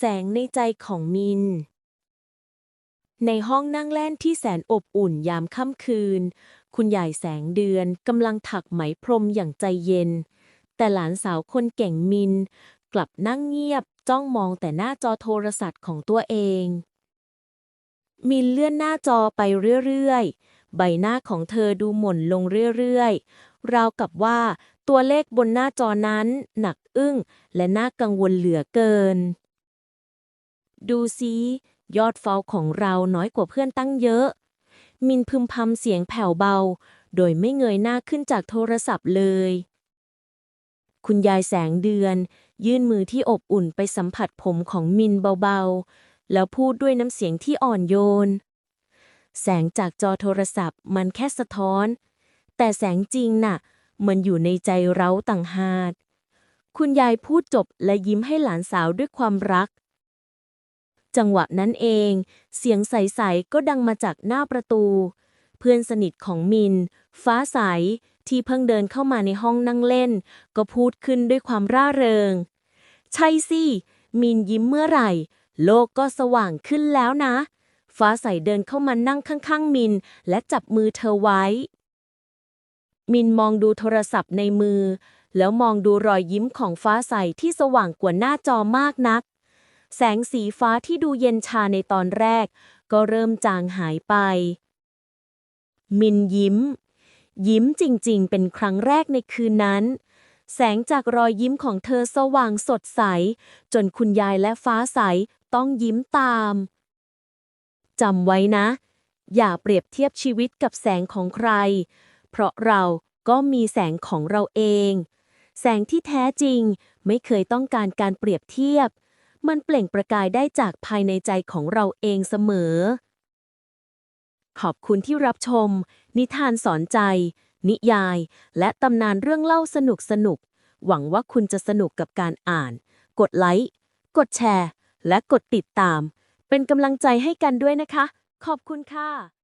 แสงในใจของมิน ในห้องนั่งเล่นที่แสนอบอุ่นยามค่ำคืน คุณยายแสงเดือนกำลังถักไหมพรมอย่างใจเย็น แต่หลานสาวคนเก่งมิน กลับนั่งเงียบจ้องมองแต่หน้าจอโทรศัพท์ของตัวเอง มินเลื่อนหน้าจอไปเรื่อยๆ ใบหน้าของเธอดูหม่นลงเรื่อยๆ ราวกับว่าตัวเลขบนหน้าจอนั้น หนักอึ้งและน่ากังวลเหลือเกิน ดูซิยอดฟอลของเราน้อยกว่าเพื่อนตั้งเยอะ มินพึมพำเสียงแผ่วเบา โดยไม่เงยหน้าขึ้นจากโทรศัพท์เลย คุณยายแสงเดือน ยื่นมือที่อบอุ่นไปสัมผัสผมของมินเบาๆ แล้วพูดด้วยน้ำเสียงที่อ่อนโยน แสงจากจอโทรศัพท์มันแค่สะท้อน แต่แสงจริงน่ะ มันอยู่ในใจเราต่างหากคุณยายพูดจบและยิ้มให้หลานสาวด้วยความรัก จังหวะนั้นเอง เสียงใสๆก็ดังมาจากหน้าประตู เพื่อนสนิทของมิน ฟ้าใส ที่เพิ่งเดินเข้ามาในห้องนั่งเล่น ก็พูดขึ้นด้วยความร่าเริง ใช่สิ มินยิ้มเมื่อไหร่ โลกก็สว่างขึ้นแล้วนะ ฟ้าใสเดินเข้ามานั่งข้างๆ มิน และจับมือเธอไว้ มินมองดูโทรศัพท์ในมือ แล้วมองดูรอยยิ้มของฟ้าใสที่สว่างกว่าหน้าจอมากนัก แสงสีฟ้าที่ดูเย็นชาในตอนแรก ก็เริ่มจางหายไป มินยิ้ม ยิ้มจริงๆ เป็นครั้งแรกในคืนนั้น แสงจากรอยยิ้มของเธอสว่างสดใส จนคุณยายและฟ้าใสต้องยิ้มตามจำไว้นะ อย่าเปรียบเทียบชีวิตกับแสงของใคร เพราะเราก็มีแสงของเราเอง แสงที่แท้จริงไม่เคยต้องการการเปรียบเทียบ มันเปล่งประกายได้จากภายในใจของเราเองเสมอ ขอบคุณที่รับชม นิทานสอนใจ นิยาย และตำนานเรื่องเล่าสนุกสนุก หวังว่าคุณจะสนุกกับการอ่าน กดไลค์ กดแชร์ และกดติดตาม เป็นกำลังใจให้กันด้วยนะคะ ขอบคุณค่ะ